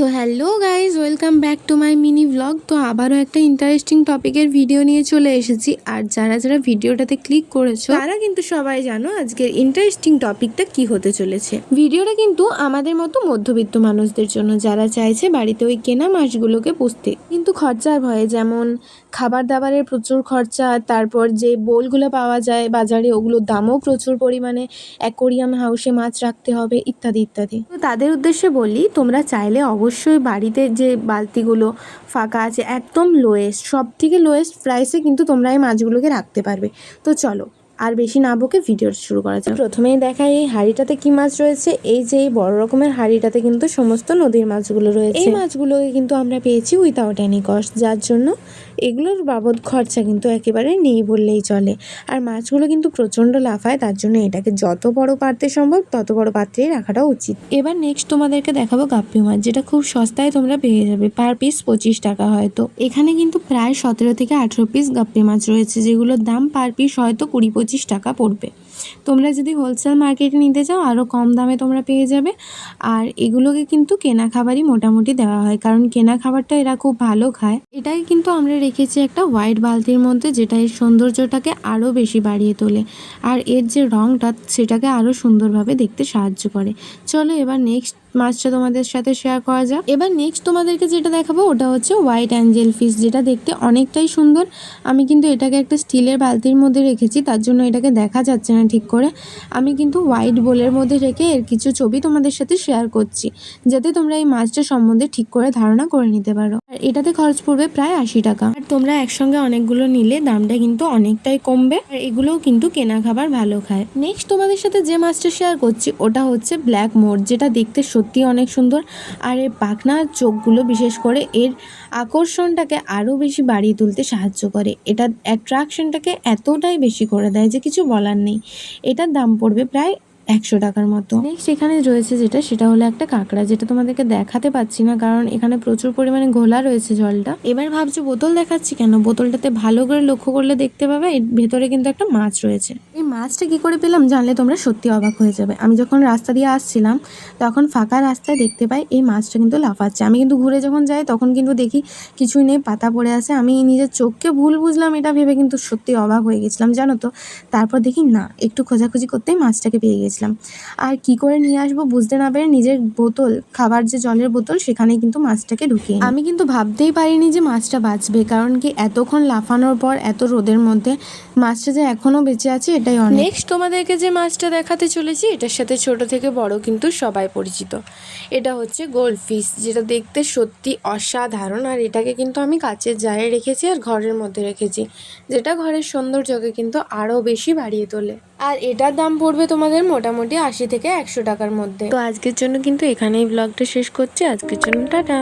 তো hello guys welcome back to my mini vlog তো আবারও একটা ইন্টারেস্টিং টপিকের ভিডিও নিয়ে চলে এসেছি। আর যারা যারা ভিডিওটাতে ক্লিক করেছ তারা কিন্তু সবাই জানো আজকের ইন্টারেস্টিং টপিকটা কি হতে চলেছে। ভিডিওটা কিন্তু আমাদের মতো মধ্যবিত্ত মানুষদের জন্য যারা চাইছে বাড়িতে ওই কেনা মাছগুলোকে পুষতে। কিন্তু খরচার ভয়ে যেমন খাবার দাবারের প্রচুর খরচা তারপর যে বোলগুলো পাওয়া যায় বাজারে ওগুলোর দামও প্রচুর পরিমাণে অ্যাকোরিয়াম হাউসে মাছ রাখতে হবে ইত্যাদি ইত্যাদি। তো তাদের উদ্দেশ্যে বলি তোমরা চাইলে অবশ্যই বাড়িতে যে বালতিগুলো ফাঁকা আছে একদম লোয়েস্ট সব থেকে লোয়েস্ট প্রাইসে কিন্তু তোমরা এই মাছগুলোকে রাখতে পারবে। তো চলো আর বেশি না বকে ভিডিও শুরু করা যাক। প্রথমেই দেখাই এই হাঁড়িটাতে কি মাছ রয়েছে। এই যে এই বড় রকমের হাঁড়িটাতে কিন্তু সমস্ত নদীর মাছগুলো রয়েছে। এই মাছগুলোকে কিন্তু আমরা পেয়েছি উইথাউট এনি কস্ট যার জন্য এগুলোর বাবদ খরচা কিন্তু একেবারে নেই বললেই চলে। আর মাছগুলো কিন্তু প্রচণ্ড লাফায় তার জন্য এটাকে যত বড় পাত্রে সম্ভব তত বড় পাত্রেই রাখাটা উচিত। এবার নেক্সট তোমাদেরকে দেখাবো গাপ্পি মাছ যেটা খুব সস্তায় তোমরা পেয়ে যাবে পার পিস পঁচিশ টাকা হয়তো। এখানে কিন্তু প্রায় সতেরো থেকে আঠেরো পিস গাপ্পি মাছ রয়েছে যেগুলোর দাম পার পিস হয়তো কুড়ি পঁচিশ টাকা পড়বে। তোমরা যদি হোলসেল মার্কেটে নিতে চাও আরও কম দামে তোমরা পেয়ে যাবে। আর এগুলোকে কিন্তু কেনা খাবারই মোটামুটি দেওয়া হয়, কারণ কেনা খাবারটা এরা খুব ভালো খায়। এটাই কিন্তু আমরা রেখেছি একটা হোয়াইট বালতির মধ্যে, যেটা এর সৌন্দর্যটাকে আরও বেশি বাড়িয়ে তোলে। আর এর যে রঙটা সেটাকে আরও সুন্দরভাবে দেখতে সাহায্য করে। চলো এবার নেক্সট মাছটা তোমাদের সাথে শেয়ার করা যাক। এবার নেক্সট তোমাদেরকে যেটা দেখাবো, ওটা হচ্ছে হোয়াইট অ্যাঞ্জেল ফিশ যেটা দেখতে অনেকটাই সুন্দর। আমি কিন্তু এটাকে একটা স্টিলের বালতির মধ্যে রেখেছি, তার জন্য এটাকে দেখা যাচ্ছে না ঠিক করে। আমি কিন্তু হোয়াইট বোলের মধ্যে রেখে এর কিছু ছবি তোমাদের সাথে শেয়ার করছি, যাতে তোমরা এই মাছটা সম্বন্ধে ঠিক করে ধারণা করে নিতে পারো। আর এটাতে খরচ পড়বে প্রায় আশি টাকা। আর তোমরা একসঙ্গে অনেকগুলো নিলে দামটা কিন্তু অনেকটাই কমবে। আর এগুলোও কিন্তু কেনা খাবার ভালো খায়। নেক্সট তোমাদের সাথে যে মাছটা শেয়ার করছি, ওটা হচ্ছে ব্ল্যাক মোর যেটা দেখতে সত্যি অনেক সুন্দর। আর এর পাখনা চোখগুলো বিশেষ করে এর আকর্ষণটাকে আরও বেশি বাড়িয়ে তুলতে সাহায্য করে। এটা অ্যাট্রাকশনটাকে এতটাই বেশি করে দেয় যে কিছু বলার নেই। এটার দাম পড়বে প্রায় একশো টাকার মতো। নেক্সট এখানে রয়েছে যেটা, সেটা হলো একটা কাঁকড়া, যেটা তোমাদেরকে দেখাতে পাচ্ছি না, কারণ এখানে প্রচুর পরিমাণে ঘোলা রয়েছে জলটা। এবার ভাবছ বোতল দেখাচ্ছি কেন? বোতলটাতে ভালো করে লক্ষ্য করলে দেখতে পাবে, এর ভেতরে কিন্তু একটা মাছ রয়েছে। মাছটা কি করে পেলাম জানলে তোমরা সত্যি অবাক হয়ে যাবে। আমি যখন রাস্তা দিয়ে আসছিলাম, তখন ফাঁকা রাস্তায় দেখতে পাই এই মাছটা কিন্তু লাফাচ্ছে। আমি কিন্তু ঘুরে যখন যাই, তখন কিন্তু দেখি কিছুই নেই, পাতা পড়ে আছে। আমি নিজের চোখকে ভুল বুঝলাম, এটা ভেবে কিন্তু সত্যি অবাক হয়ে গেছিলাম, জানো তো। তারপর দেখি না, একটু খোঁজাখুঁজি করতেই মাছটাকে পেয়ে গেছিলাম। আর কি করে নিয়ে আসব বুঝতে না পেরে নিজের বোতল, খাবার যে জলের বোতল, সেখানেই কিন্তু মাছটাকে ঢুকিয়ে আমি কিন্তু ভাবতেই পারিনি যে মাছটা বাঁচবে, কারণ কি এতক্ষণ লাফানোর পর, এত রোদের মধ্যে মাছটা যে এখনও বেঁচে আছে, এটাই অনেক। নেক্সট তোমাদেরকে যে মাছটা দেখাতে চলেছি এটার সাথে ছোট থেকে বড় কিন্তু সবাই পরিচিত। এটা হচ্ছে গোল্ড ফিশ যেটা দেখতে সত্যি অসাধারণ। আর এটাকে কিন্তু আমি কাচের জারে রেখেছি আর ঘরের মধ্যে রেখেছি যেটা ঘরের সৌন্দর্যকে কিন্তু আরও বেশি বাড়িয়ে তোলে। আর এটার দাম পড়বে তোমাদের মোটামুটি আশি থেকে একশো টাকার মধ্যে। তো আজকের জন্য কিন্তু এখানেই ব্লগটা শেষ করছি। আজকের জন্য টাটা।